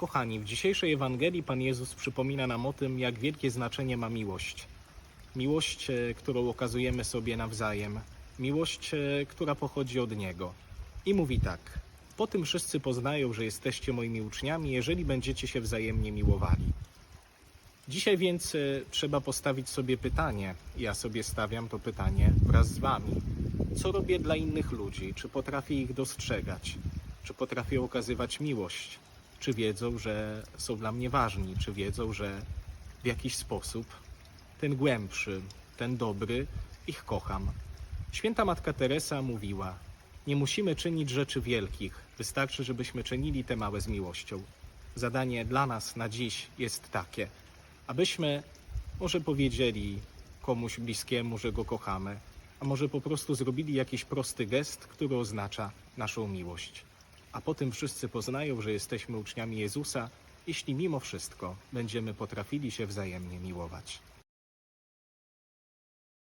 Kochani, w dzisiejszej Ewangelii Pan Jezus przypomina nam o tym, jak wielkie znaczenie ma miłość. Miłość, e, którą okazujemy sobie nawzajem. Miłość, e, która pochodzi od Niego. I mówi tak: Po tym wszyscy poznają, że jesteście moimi uczniami, jeżeli będziecie się wzajemnie miłowali. Dzisiaj więc e, trzeba postawić sobie pytanie. Ja sobie stawiam to pytanie wraz z Wami. Co robię dla innych ludzi? Czy potrafię ich dostrzegać? Czy potrafię okazywać miłość? Czy wiedzą, że są dla mnie ważni? Czy wiedzą, że w jakiś sposób ten głębszy, ten dobry, ich kocham? Święta Matka Teresa mówiła: Nie musimy czynić rzeczy wielkich, wystarczy, żebyśmy czynili te małe z miłością. Zadanie dla nas na dziś jest takie, abyśmy może powiedzieli komuś bliskiemu, że go kochamy, a może po prostu zrobili jakiś prosty gest, który oznacza naszą miłość. A potem wszyscy poznają, że jesteśmy uczniami Jezusa, jeśli mimo wszystko będziemy potrafili się wzajemnie miłować.